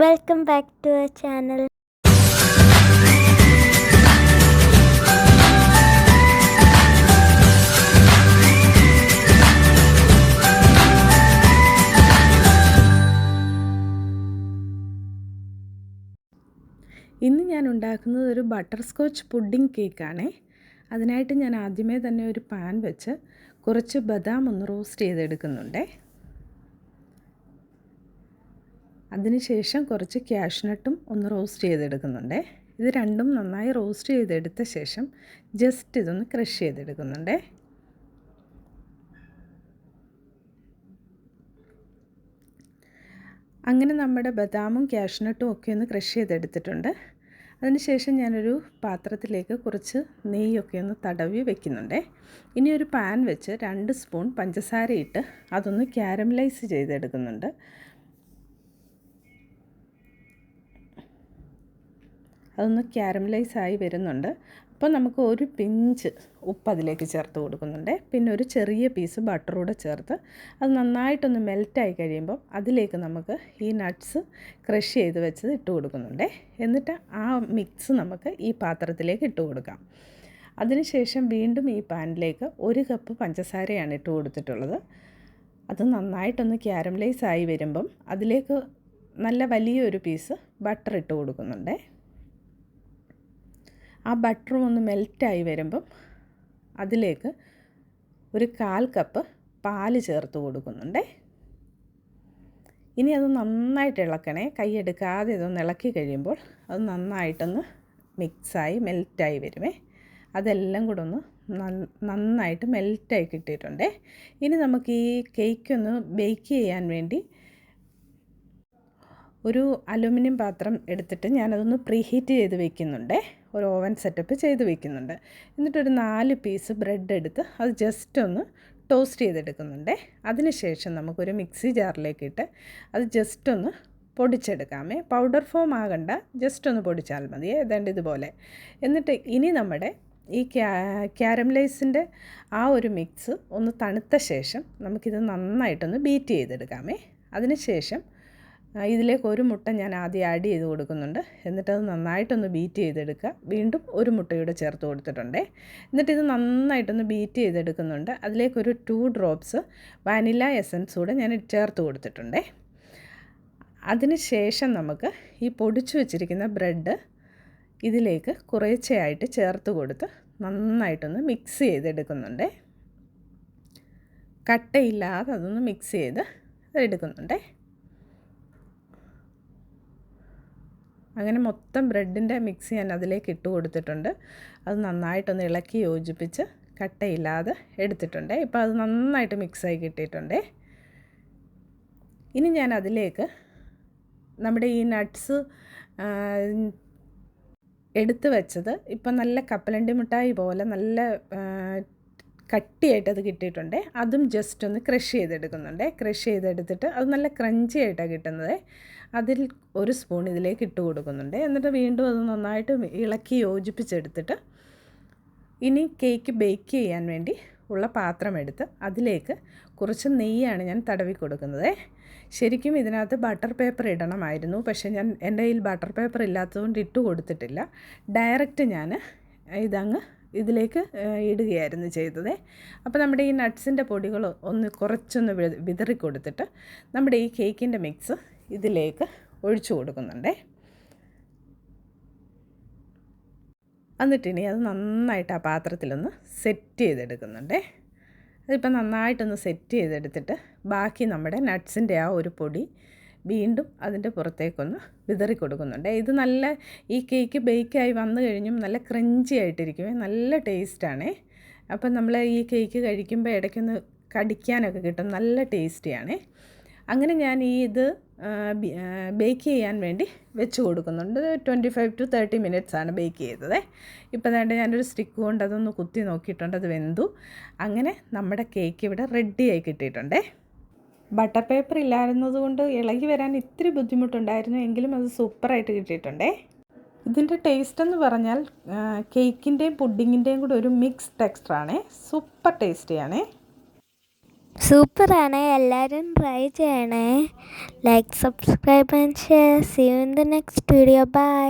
Welcome back to our channel ഇന്ന് ഞാൻ ഉണ്ടാക്കുന്നത് ഒരു ബട്ടർ സ്കോച്ച് പുഡിംഗ് കേക്കാണേ. അതിനായിട്ട് ഞാൻ ആദ്യമേ തന്നെ ഒരു പാൻ വെച്ച് കുറച്ച് ബദാം ഒന്ന് റോസ്റ്റ് ചെയ്തെടുക്കുന്നുണ്ടേ. അതിനുശേഷം കുറച്ച് ക്യാഷ്നട്ടും ഒന്ന് റോസ്റ്റ് ചെയ്തെടുക്കുന്നുണ്ടേ. ഇത് രണ്ടും നന്നായി റോസ്റ്റ് ചെയ്തെടുത്ത ശേഷം ജസ്റ്റ് ഇതൊന്ന് ക്രഷ് ചെയ്തെടുക്കുന്നുണ്ടേ. അങ്ങനെ നമ്മുടെ ബദാമും ക്യാഷ്നട്ടും ഒക്കെ ഒന്ന് ക്രഷ് ചെയ്തെടുത്തിട്ടുണ്ട്. അതിനുശേഷം ഞാനൊരു പാത്രത്തിലേക്ക് കുറച്ച് നെയ്യൊക്കെ ഒന്ന് തടവി വെക്കുന്നുണ്ടേ. ഇനി ഒരു പാൻ വെച്ച് രണ്ട് സ്പൂൺ പഞ്ചസാര ഇട്ട് അതൊന്ന് ക്യാരമലൈസ് ചെയ്തെടുക്കുന്നുണ്ട്. അതൊന്ന് ക്യാരമലൈസ് ആയി വരുന്നുണ്ട്. അപ്പോൾ നമുക്ക് ഒരു പിഞ്ച് ഉപ്പ് അതിലേക്ക് ചേർത്ത് കൊടുക്കുന്നുണ്ട്. പിന്നെ ഒരു ചെറിയ പീസ് ബട്ടർ കൂടെ ചേർത്ത് അത് നന്നായിട്ടൊന്ന് മെൽറ്റായി കഴിയുമ്പം അതിലേക്ക് നമുക്ക് ഈ നട്ട്സ് ക്രഷ് ചെയ്ത് വെച്ചത് ഇട്ട് കൊടുക്കുന്നുണ്ട്. എന്നിട്ട് ആ മിക്സ് നമുക്ക് ഈ പാത്രത്തിലേക്ക് ഇട്ട് കൊടുക്കാം. അതിനുശേഷം വീണ്ടും ഈ പാനിലേക്ക് ഒരു കപ്പ് പഞ്ചസാരയാണ് ഇട്ട് കൊടുത്തിട്ടുള്ളത്. അത് നന്നായിട്ടൊന്ന് ക്യാരമലൈസ് ആയി വരുമ്പം അതിലേക്ക് നല്ല വലിയൊരു പീസ് ബട്ടർ ഇട്ട് കൊടുക്കുന്നുണ്ടേ. ആ ബട്ടറും ഒന്ന് മെൽറ്റായി വരുമ്പം അതിലേക്ക് ഒരു കാൽ കപ്പ് പാൽ ചേർത്ത് കൊടുക്കുന്നുണ്ടേ. ഇനി അത് നന്നായിട്ട് ഇളക്കണേ. കൈയെടുക്കാതെ ഇതൊന്ന് ഇളക്കി കഴിയുമ്പോൾ അത് നന്നായിട്ടൊന്ന് മിക്സായി മെൽറ്റായി വരുമേ. അതെല്ലാം കൂടെ ഒന്ന് നന്നായിട്ട് മെൽറ്റായി കിട്ടിയിട്ടുണ്ടേ. ഇനി നമുക്ക് ഈ കേക്ക് ഒന്ന് ബേക്ക് ചെയ്യാൻ വേണ്ടി ഒരു അലുമിനിയം പാത്രം എടുത്തിട്ട് ഞാനതൊന്ന് പ്രീഹീറ്റ് ചെയ്ത് വെക്കുന്നുണ്ട്. ഒരു ഓവൻ സെറ്റപ്പ് ചെയ്ത് വെക്കുന്നുണ്ട്. എന്നിട്ടൊരു നാല് പീസ് ബ്രെഡ് എടുത്ത് അത് ജസ്റ്റ് ഒന്ന് ടോസ്റ്റ് ചെയ്തെടുക്കുന്നുണ്ട്. അതിനുശേഷം നമുക്കൊരു മിക്സി ജാറിലേക്ക് ഇട്ട് അത് ജസ്റ്റ് ഒന്ന് പൊടിച്ചെടുക്കാമേ. പൗഡർ ഫോം ആകണ്ട ജസ്റ്റ് ഒന്ന് പൊടിച്ചാൽ മതി. ഏതാണ്ട് ഇതുപോലെ. എന്നിട്ട് ഇനി നമ്മുടെ ഈ ക്യാ ക്യാരമലൈസിന്റെ ആ ഒരു മിക്സ് ഒന്ന് തണുത്ത ശേഷം നമുക്കിത് നന്നായിട്ടൊന്ന് ബീറ്റ് ചെയ്തെടുക്കാമേ. അതിനുശേഷം ഇതിലേക്ക് ഒരു മുട്ട ഞാൻ ആദ്യം ആഡ് ചെയ്ത് കൊടുക്കുന്നുണ്ട്. എന്നിട്ടത് നന്നായിട്ടൊന്ന് ബീറ്റ് ചെയ്തെടുക്കുക. വീണ്ടും ഒരു മുട്ടയുടെ ചേർത്ത് കൊടുത്തിട്ടുണ്ട്. എന്നിട്ട് ഇത് നന്നായിട്ടൊന്ന് ബീറ്റ് ചെയ്തെടുക്കുന്നുണ്ട്. അതിലേക്കൊരു ടു ഡ്രോപ്സ് വാനില എസൻസ് കൂടെ ഞാൻ ചേർത്ത് കൊടുത്തിട്ടുണ്ട്. ശേഷം നമുക്ക് ഈ പൊടിച്ചു വെച്ചിരിക്കുന്ന ബ്രെഡ് ഇതിലേക്ക് കുറേശ്ശെയായിട്ട് ചേർത്ത് കൊടുത്ത് നന്നായിട്ടൊന്ന് മിക്സ് ചെയ്തെടുക്കുന്നുണ്ട്. കട്ടയില്ലാതെ അതൊന്ന് മിക്സ് ചെയ്ത് എടുക്കുന്നുണ്ടേ. അങ്ങനെ മൊത്തം ബ്രെഡിന്റെ മിക്സ് ഞാൻ അതിലേക്ക് ഇട്ട് കൊടുത്തിട്ടുണ്ട്. അത് നന്നായിട്ടൊന്ന് ഇളക്കി യോജിപ്പിച്ച് കട്ടയില്ലാതെ എടുത്തിട്ടുണ്ട്. ഇപ്പോൾ അത് നന്നായിട്ട് മിക്സായി കിട്ടിയിട്ടുണ്ട്. ഇനി ഞാൻ അതിലേക്ക് നമ്മുടെ ഈ നട്ട്സ് എടുത്തു വെച്ചത് ഇപ്പം നല്ല കപ്പലണ്ടി മിഠായി പോലെ നല്ല കട്ടിയായിട്ട് അത് കിട്ടിയിട്ടുണ്ട്. അതും ജസ്റ്റ് ഒന്ന് ക്രഷ് ചെയ്തെടുക്കുന്നുണ്ട്. ക്രഷ് ചെയ്തെടുത്തിട്ട് അത് നല്ല ക്രഞ്ചി ആയിട്ടാണ് കിട്ടുന്നത്. അതിൽ ഒരു സ്പൂൺ ഇതിലേക്ക് ഇട്ട് കൊടുക്കുന്നുണ്ട്. എന്നിട്ട് വീണ്ടും അത് നന്നായിട്ട് ഇളക്കി യോജിപ്പിച്ചെടുത്തിട്ട് ഇനി കേക്ക് ബേക്ക് ചെയ്യാൻ വേണ്ടി ഉള്ള പാത്രം എടുത്ത് അതിലേക്ക് കുറച്ച് നെയ്യാണ് ഞാൻ തടവി കൊടുക്കുന്നത്. ശരിക്കും ഇതിനകത്ത് ബട്ടർ പേപ്പർ ഇടണമായിരുന്നു. പക്ഷേ ഞാൻ എന്റെ കയ്യിൽ ബട്ടർ പേപ്പർ ഇല്ലാത്തതുകൊണ്ട് ഇട്ട് കൊടുത്തിട്ടില്ല. ഡയറക്റ്റ് ഞാൻ ഇതങ്ങ് ഇതിലേക്ക് ഇടുകയായിരുന്നു ചെയ്തത്. അപ്പോൾ നമ്മുടെ ഈ നട്ട്സിന്റെ പൊടികൾ ഒന്ന് കുറച്ചൊന്ന് വിതറി കൊടുത്തിട്ട് നമ്മുടെ ഈ കേക്കിന്റെ മിക്സ് ഇതിലേക്ക് ഒഴിച്ചു കൊടുക്കുന്നുണ്ടേ. എന്നിട്ടിനി അത് നന്നായിട്ട് ആ പാത്രത്തിലൊന്ന് സെറ്റ് ചെയ്തെടുക്കുന്നുണ്ടേ. അതിപ്പോൾ നന്നായിട്ടൊന്ന് സെറ്റ് ചെയ്തെടുത്തിട്ട് ബാക്കി നമ്മുടെ നട്ട്സിന്റെ ആ ഒരു പൊടി വീണ്ടും അതിന്റെ പുറത്തേക്കൊന്ന് വിതറി കൊടുക്കുന്നുണ്ട്. ഇത് നല്ല ഈ കേക്ക് ബേക്കായി വന്നു കഴിഞ്ഞും നല്ല ക്രഞ്ചി ആയിട്ടിരിക്കും നല്ല ടേസ്റ്റാണേ. അപ്പം നമ്മൾ ഈ കേക്ക് കഴിക്കുമ്പോൾ ഇടയ്ക്കൊന്ന് കടിക്കാനൊക്കെ കിട്ടും നല്ല ടേസ്റ്റിയാണേ. അങ്ങനെ ഞാൻ ഈ ഇത് ബേക്ക് ചെയ്യാൻ വേണ്ടി വെച്ച് കൊടുക്കുന്നുണ്ട്. Twenty five to thirty minutes ആണ് ബേക്ക് ചെയ്തത്. ഇപ്പം വേണ്ട ഞാനൊരു സ്റ്റിക്ക് കൊണ്ട് അതൊന്ന് കുത്തി നോക്കിയിട്ടുണ്ട് അത് വെന്തു. അങ്ങനെ നമ്മുടെ കേക്ക് ഇവിടെ റെഡിയായി കിട്ടിയിട്ടുണ്ടേ. ബട്ടർ പേപ്പർ ഇല്ലായിരുന്നത് കൊണ്ട് ഇളകി വരാൻ ഇത്തിരി ബുദ്ധിമുട്ടുണ്ടായിരുന്നു. എങ്കിലും അത് സൂപ്പറായിട്ട് കിട്ടിയിട്ടുണ്ടേ. ഇതിന്റെ ടേസ്റ്റ് എന്ന് പറഞ്ഞാൽ കേക്കിന്റെയും പുഡിങ്ങിന്റെയും കൂടെ ഒരു മിക്സ് ടെക്സ്റ്ററാണേ സൂപ്പർ ടേസ്റ്റിയാണേ സൂപ്പറാണ്. എല്ലാവരും ട്രൈ ചെയ്യണേ. Like subscribe and share see you in the next video bye